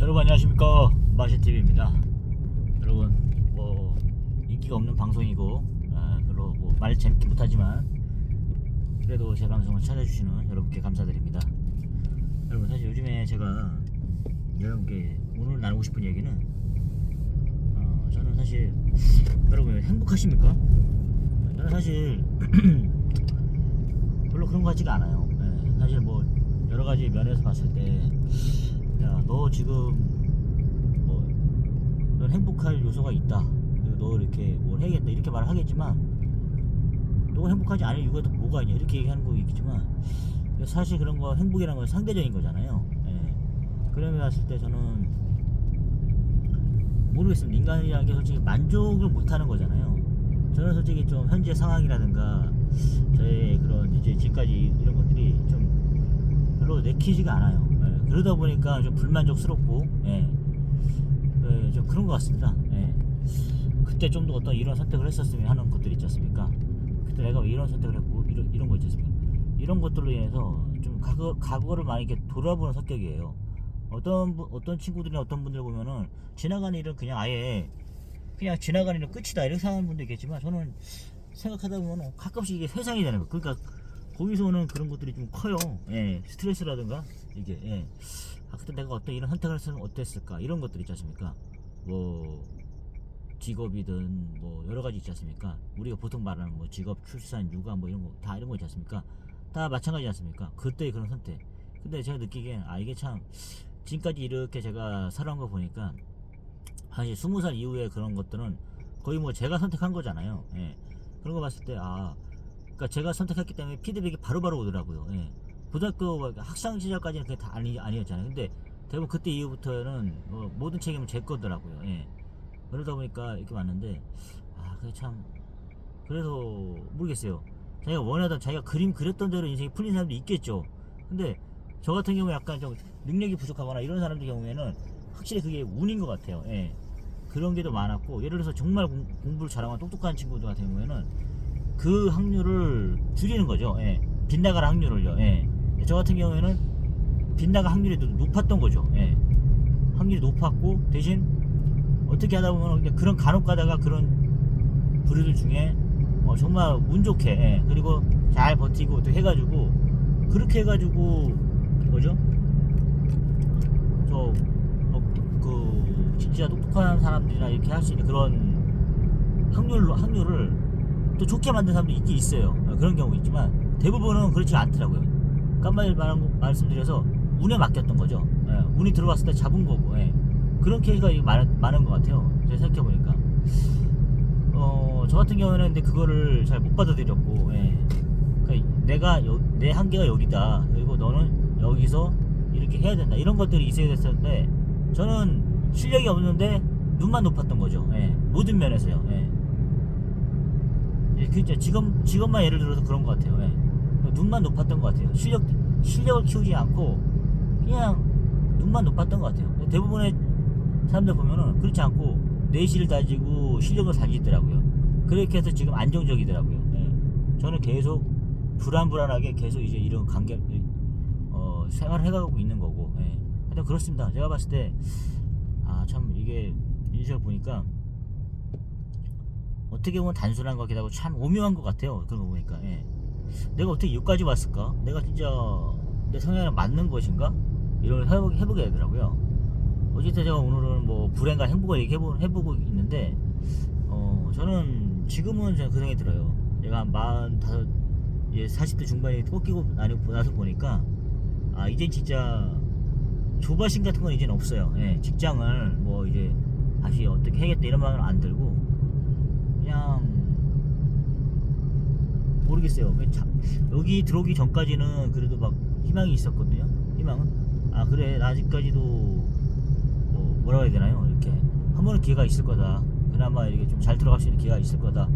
여러분 안녕하십니까? 마시TV입니다. 여러분 뭐 인기가 없는 방송이고 아, 별로 뭐 말 재밌게 못하지만 그래도 제 방송을 찾아주시는 여러분께 감사드립니다. 여러분 사실 요즘에 제가 여러분께 오늘 나누고 싶은 얘기는 어, 저는 사실 여러분 행복하십니까? 저는 사실 별로 그런 것 같지가 않아요. 예, 사실 뭐 여러 가지 면에서 봤을 때 야, 너 지금 뭐, 넌 행복할 요소가 있다. 너 이렇게 뭘 해야겠다. 이렇게 말을 하겠지만, 너 행복하지 않을 이유가 또 뭐가 있냐. 이렇게 얘기하는 거 있겠지만, 사실 그런 거 행복이라는 건 상대적인 거잖아요. 예. 그러면 봤을 때 저는, 모르겠습니다. 인간이라는 게 솔직히 만족을 못 하는 거잖아요. 저는 솔직히 좀 현재 상황이라든가, 저의 그런 이제 지금까지 이런 것들이 좀 별로 내키지가 않아요. 예, 그러다 보니까 좀 불만족스럽고, 예, 예, 좀 그런 것 같습니다. 예. 그때 좀 더 어떤 이런 선택을 했었으면 하는 것들이 있지 않습니까? 그때 내가 왜 이런 선택을 했고, 이런, 이런 거 있지 않습니까? 이런 것들로 인해서 좀 과거, 과거를 많이 이렇게 돌아보는 성격이에요. 어떤, 분- 어떤 친구들이나 어떤 분들 보면은 지나가는 일은 그냥 아예 그냥 지나가는 일은 끝이다. 이렇게 생각하는 분도 있겠지만 저는 생각하다 보면 가끔씩 이게 세상이 되는 거예요. 그러니까 거기서 오는 그런 것들이 좀 커요. 예, 스트레스라든가 이게 예. 아 그때 내가 어떤 이런 선택을 했으면 어땠을까 이런 것들 있지 않습니까? 뭐 직업이든 뭐 여러 가지 있지 않습니까? 우리가 보통 말하는 뭐 직업, 출산, 육아 뭐 이런 거 다 이런 거 있지 않습니까? 다 마찬가지지 않습니까? 그때의 그런 선택. 근데 제가 느끼기엔 아 이게 참 지금까지 이렇게 제가 살아온 거 보니까 사실 스무 살 이후에 그런 것들은 거의 뭐 제가 선택한 거잖아요. 예. 그런 거 봤을 때 아, 그러니까 제가 선택했기 때문에 피드백이 바로바로 오더라고요. 예. 고등학교 학창 시절까지는 그게 다 아니 아니었잖아요. 근데 대부분 그때 이후부터는 뭐 모든 책임은 제 거더라고요. 예. 그러다 보니까 이렇게 왔는데 아, 그게 참 그래서 모르겠어요. 자기가 원하던 자기가 그림 그렸던 대로 인생이 풀린 사람도 있겠죠. 근데 저 같은 경우에 약간 좀 능력이 부족하거나 이런 사람들 경우에는 확실히 그게 운인 것 같아요. 예. 그런 게 더 많았고 예를 들어서 정말 공, 공부를 잘하거나 똑똑한 친구들 같은 경우에는 그 확률을 줄이는 거죠. 예. 빗나갈 확률을요. 예. 저 같은 경우에는 빗나갈 확률이 더 높았던 거죠. 예. 확률이 높았고 대신 어떻게 하다 보면 그런 간혹 가다가 그런 부류들 중에 어, 정말 운 좋게 예. 그리고 잘 버티고 또 해가지고 그렇게 해가지고 뭐죠? 저 어, 그 진짜 똑똑한 사람들이나 이렇게 할 수 있는 그런 확률로 확률을 또 좋게 만든 사람도 있긴 있어요. 어, 그런 경우 있지만 대부분은 그렇지 않더라고요. 깜빡이 말, 말씀드려서 운에 맡겼던 거죠. 예, 운이 들어왔을 때 잡은 거고 예. 그런 케이스가 많, 많은 것 같아요. 제가 생각해 보니까. 어, 저 같은 경우에는 근데 그거를 잘 못 받아들였고, 예. 그러니까 내가 여- 내 한계가 여기다. 그리고 너는 여기서 이렇게 해야 된다. 이런 것들이 있어야 됐었는데 저는 실력이 없는데 눈만 높았던 거죠. 예. 모든 면에서요. 예. 예, 그 이제 직업 직업만 예를 들어서 그런 것 같아요. 예. 눈만 높았던 것 같아요. 실력 실력을 키우지 않고 그냥 눈만 높았던 것 같아요. 대부분의 사람들 보면은 그렇지 않고 내실을 다지고 실력을 다지더라고요. 그렇게 해서 지금 안정적이더라고요. 예. 저는 계속 불안불안하게 계속 이제 이런 관계 어, 생활을 해가고 있는 거고. 예. 하여튼 그렇습니다. 제가 봤을 때 아 참 이게 인식을 보니까 어떻게 보면 단순한 것 같기도 하고 참 오묘한 것 같아요. 그런 거 보니까. 예. 내가 어떻게 여기까지 왔을까? 내가 진짜 내 성향에 맞는 것인가? 이런 걸 해보게, 해보게 되더라고요. 어쨌든 제가 오늘은 뭐 불행과 행복을 얘기해보, 해보고 있는데, 어, 저는 지금은 저는 그 생각이 들어요. 한 45, 예, 40대 중반에 꺾이고 나서 보니까, 아, 이젠 진짜 조바심 같은 건 이제는 없어요. 예, 직장을 뭐 이제 다시 어떻게 해야겠다 이런 마음은 안 들고, 그냥 모르겠어요. 그냥 자- 여기 들어오기 전까지는 그래도 막 희망이 있었거든요. 희망은 아 그래 나 아직까지도 뭐 뭐라고 해야 되나요? 이렇게 한 번은 기회가 있을 거다. 그나마 이렇게 좀 잘 들어갈 수 있는 기회가 있을 거다.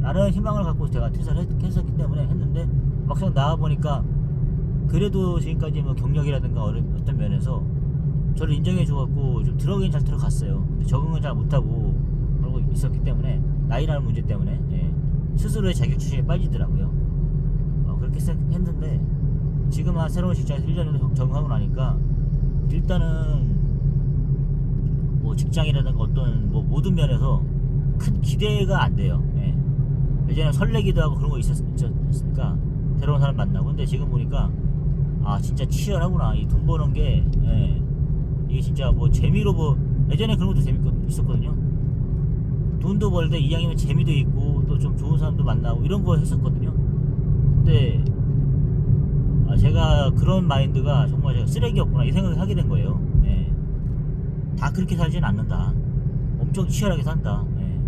라는 희망을 갖고 제가 퇴사를 했, 했었기 때문에 했는데 막상 나와 보니까 그래도 지금까지 뭐 경력이라든가 어떤 면에서 저를 인정해 줘갖고 좀 들어가긴 잘 들어갔어요. 적응을 잘 못하고 있었기 때문에 나이라는 문제 때문에 예, 스스로의 자격지심에 빠지더라고요. 어, 그렇게 생각했는데, 지금 한 새로운 직장에서 1년 정도 적응하고 나니까, 일단은, 뭐, 뭐 직장이라든가 어떤 뭐 모든 면에서 큰 기대가 안 돼요. 예. 예전에 설레기도 하고 그런 거 있었, 있었으니까 새로운 사람 만나고 근데 지금 보니까 아 진짜 치열하구나 이 돈 버는 게 예. 이게 진짜 뭐 재미로 뭐 예전에 그런 것도 재밌거 있었거든요. 돈도 벌때 이왕이면 재미도 있고 또 좀 좋은 사람도 만나고 이런 거 했었거든요. 근데 아, 제가 그런 마인드가 정말 제가 쓰레기였구나 이 생각을 하게 된 거예요. 예. 다 그렇게 살지는 않는다. 엄청 치열하게 산다. 예.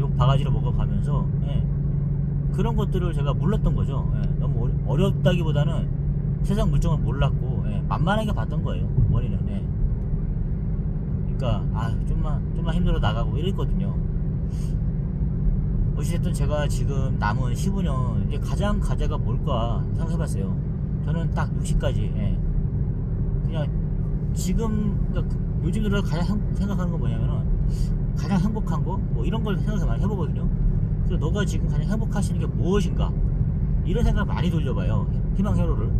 욕 바가지로 먹어가면서 예. 그런 것들을 제가 몰랐던 거죠. 예. 너무 어렵다기보다는 세상 물정을 몰랐고 예. 만만하게 봤던 거예요. 원인은. 예. 그러니까 아 좀만 좀만 힘들어 나가고 이랬거든요. 어찌됐든 제가 지금 남은 15년 이제 가장 가자가 뭘까 생각해봤어요. 저는 딱 60까지 예. 그냥 지금 그러니까 그- 요즘 들어 가장 행- 생각하는 건 뭐냐면은 가장 행복한 거 뭐 이런 걸 생각 많이 해보거든요. 그래서 너가 지금 가장 행복하시는 게 무엇인가 이런 생각 많이 돌려봐요. 희망 회로를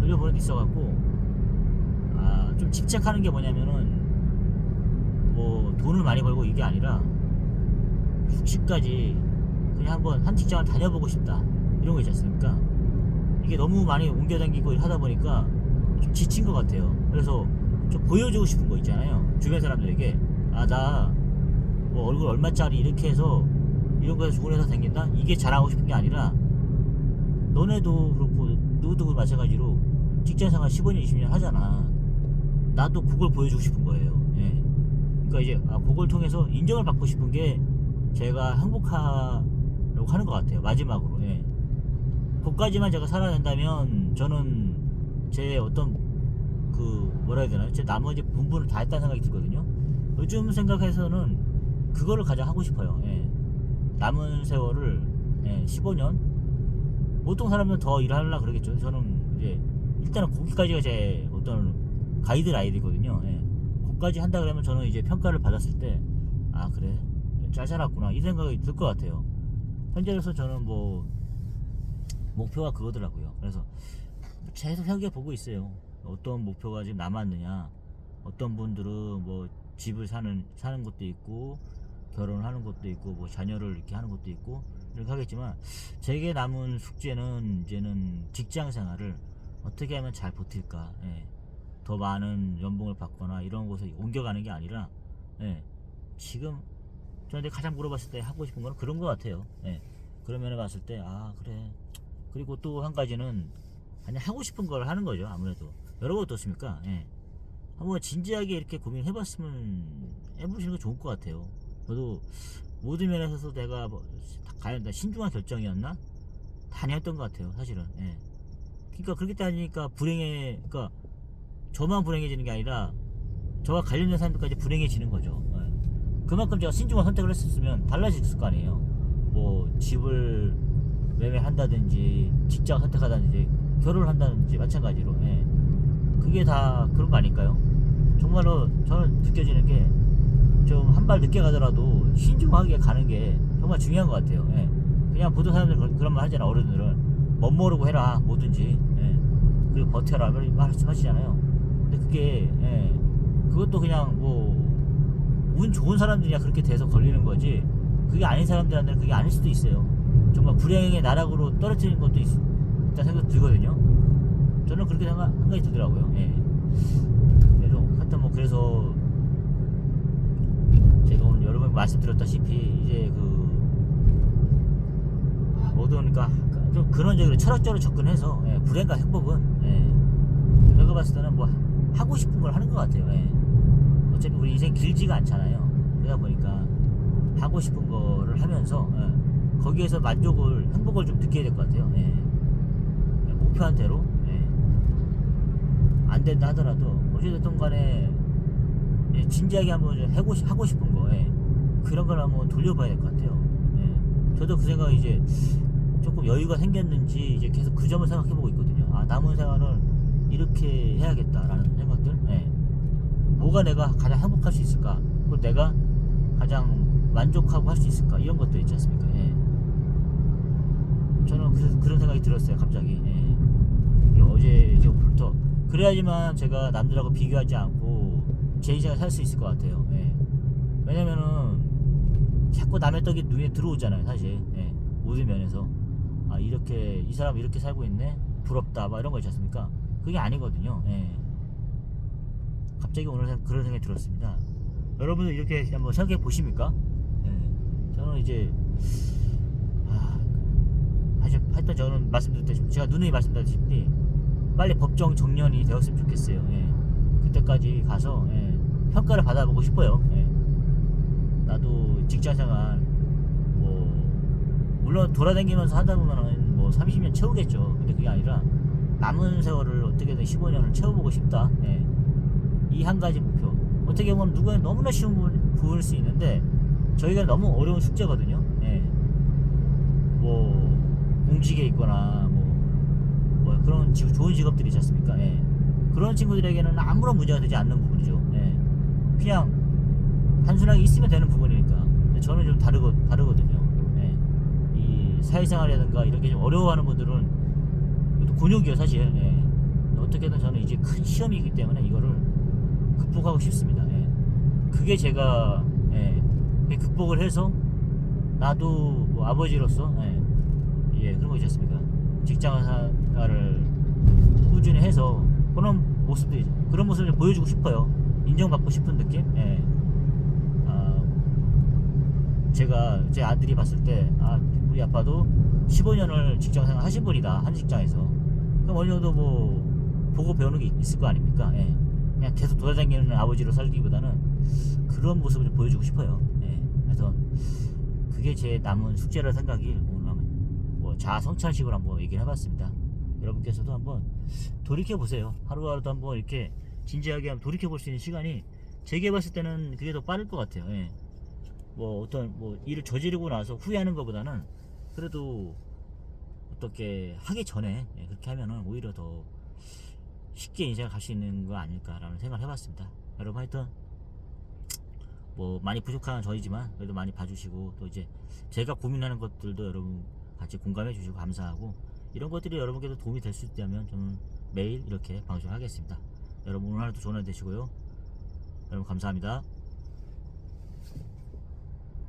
돌려보는 게 있어갖고 아, 좀 집착하는 게 뭐냐면은 뭐 돈을 많이 벌고 이게 아니라 60까지 그냥 한번 한 직장을 다녀보고 싶다 이런 거 있지 않습니까? 이게 너무 많이 옮겨다니고 하다 보니까 좀 지친 것 같아요. 그래서 좀 보여주고 싶은 거 있잖아요. 주변 사람들에게 아 나 뭐 얼굴 얼마짜리 이렇게 해서 이런 거에서 좋은 회사 생긴다 이게 자랑하고 싶은 게 아니라 너네도 그렇고 누구도 마찬가지로 직장생활 15년 20년 하잖아. 나도 그걸 보여주고 싶은 거예요. 예. 그러니까 이제 아, 그걸 통해서 인정을 받고 싶은 게 제가 행복하 려고 하는 것 같아요. 마지막으로. 예. 그까지만 제가 살아낸다면 저는 제 어떤 그 뭐라 해야 되나요? 제 나머지 분분을 다 했다는 생각이 들거든요. 요즘 생각해서는 그거를 가장 하고 싶어요. 예. 남은 세월을 예, 15년 보통 사람은 더 일하려 그러겠죠. 저는 이제 일단은 거기까지가 제 어떤 가이드 라인이거든요. 예. 거기까지 한다 그러면 저는 이제 평가를 받았을 때 아 그래 잘 살았구나 이 생각이 들 것 같아요. 현재로서 저는 뭐 목표가 그거더라고요. 그래서 계속 생각해 보고 있어요. 어떤 목표가 지금 남았느냐. 어떤 분들은 뭐 집을 사는 사는 것도 있고 결혼을 하는 것도 있고 뭐 자녀를 이렇게 하는 것도 있고 이렇게 하겠지만 제게 남은 숙제는 이제는 직장 생활을 어떻게 하면 잘 버틸까. 예. 더 많은 연봉을 받거나 이런 곳에 옮겨가는 게 아니라 예. 지금 저한테 가장 물어봤을 때 하고 싶은 건 그런 것 같아요. 예. 그런 면에 봤을 때 아 그래. 그리고 또 한 가지는 그냥 하고 싶은 걸 하는 거죠. 아무래도 여러분 어떻습니까? 예. 한번 진지하게 이렇게 고민해 봤으면 해보시는 게 좋을 것 같아요. 저도 모든 면에서 내가 뭐 과연 다 신중한 결정이었나? 다 아니었던 것 같아요. 사실은. 예. 그러니까 그렇게 따지니까 불행해. 그러니까 저만 불행해지는 게 아니라 저와 관련된 사람들까지 불행해지는 거죠. 예. 그만큼 제가 신중한 선택을 했었으면 달라졌을 거 아니에요. 뭐 집을 매매한다든지 직장 선택하다든지 결혼을 한다든지 마찬가지로 예. 그게 다 그런 거 아닐까요? 정말로 저는 느껴지는 게 좀 한 발 늦게 가더라도 신중하게 가는 게 정말 중요한 것 같아요. 예. 그냥 보통 사람들 그런, 말 하잖아 어른들은 멋 모르고 해라 뭐든지 예. 그리고 버텨라 말씀하시잖아요. 근데 그게 예. 그것도 그냥 뭐 운 좋은 사람들이야 그렇게 돼서 걸리는 거지 그게 아닌 사람들한테는 그게 아닐 수도 있어요. 정말 불행의 나락으로 떨어뜨리는 것도 있, 있다 생각 들거든요. 저는 그렇게 생각, 생각이 들더라고요. 예. 그래서 하여튼 뭐 그래서 제가 오늘 여러 번 말씀드렸다시피 이제 그 아, 모든 그러니까 좀 근원적으로 철학적으로 접근해서 예, 불행과 행복은 예, 제가 봤을 때는 뭐 하고 싶은 걸 하는 것 같아요. 예. 어차피 우리 인생 길지가 않잖아요. 그러다 보니까 하고 싶은 거를 하면서 예, 거기에서 만족을 행복을 좀 느껴야 될 것 같아요. 예. 예, 목표한 대로 예. 안 된다 하더라도 어찌됐든 간에 예, 진지하게 한번 좀 하고, 싶은 거 예. 그런 걸 한번 돌려봐야 될 것 같아요. 예. 저도 그 생각이 이제 조금 여유가 생겼는지 이제 계속 그 점을 생각해 보고 있거든요. 아 남은 생활을 이렇게 해야겠다라는. 뭐가 내가 가장 행복할 수 있을까? 그리고 내가 가장 만족하고 할 수 있을까? 이런 것들 있지 않습니까? 예. 저는 그, 그런 생각이 들었어요, 갑자기. 예. 어제 저부터 그래야지만 제가 남들하고 비교하지 않고 제 인생을 살 수 있을 것 같아요. 예. 왜냐면은 자꾸 남의 떡이 눈에 들어오잖아요 사실 예, 모든 면에서 아 이렇게 이 사람 이렇게 살고 있네 부럽다 막 이런 거 있지 않습니까 그게 아니거든요 예. 갑자기 오늘 생- 그런 생각이 들었습니다 여러분들 이렇게 한번 생각해 보십니까 예. 저는 이제 아, 하여- 하여튼 저는 말씀드렸다시피 제가 누누이 말씀드렸다시피 빨리 법정 정년이 되었으면 좋겠어요 예. 그때까지 가서 예, 평가를 받아보고 싶어요 예. 나도 직장생활 뭐 물론 돌아다니면서 하다 보면은 뭐 30년 채우겠죠. 근데 그게 아니라 남은 세월을 어떻게든 15년을 채워보고 싶다. 예. 이 한 가지 목표. 어떻게 보면 누구에 너무나 쉬운 부분, 부분일 수 있는데 저희가 너무 어려운 숙제거든요. 예. 뭐 공직에 있거나 뭐, 뭐 그런 지- 좋은 직업들이 있지 않습니까? 예. 그런 친구들에게는 아무런 문제가 되지 않는 부분이죠. 예. 그냥 단순하게 있으면 되는 부분이니까. 근데 저는 좀 다르거, 다르거든요. 예. 이 사회생활이라든가 이런 게 좀 어려워하는 분들은 이것도 곤욕이에요, 사실. 예. 어떻게든 저는 이제 큰 시험이기 때문에 이거를 극복하고 싶습니다. 예. 그게 제가 예. 극복을 해서 나도 뭐 아버지로서 예. 예, 그런 거 있지 않습니까? 직장 생활을 꾸준히 해서 그런 모습들이 그런 모습을 보여주고 싶어요. 인정받고 싶은 느낌. 예. 아, 제가 제 아들이 봤을 때, 아, 우리 아빠도 15년을 직장 생활 하신 분이다. 한 직장에서. 그럼 어느 정도 뭐, 보고 배우는 게 있을 거 아닙니까? 예. 그냥 계속 돌아다니는 아버지로 살기보다는 그런 모습을 좀 보여주고 싶어요. 예. 그래서 그게 제 남은 숙제라 생각이 오늘 한번 뭐 자아 성찰식으로 한번 얘기를 해봤습니다. 여러분께서도 한번 돌이켜 보세요. 하루하루도 한번 이렇게 진지하게 한번 돌이켜 볼 수 있는 시간이 제게 봤을 때는 그게 더 빠를 것 같아요. 예. 뭐 어떤 뭐 일을 저지르고 나서 후회하는 것보다는 그래도 어떻게 하기 전에 예, 그렇게 하면은 오히려 더 쉽게 인생을 갈 수 있는 거 아닐까라는 생각을 해봤습니다. 여러분 하여튼 뭐 많이 부족한 저희지만 그래도 많이 봐주시고 또 이제 제가 고민하는 것들도 여러분 같이 공감해 주시고 감사하고 이런 것들이 여러분께도 도움이 될 수 있다면 저는 매일 이렇게 방송하겠습니다. 여러분 오늘 하루도 좋은 하루 되시고요. 여러분 감사합니다.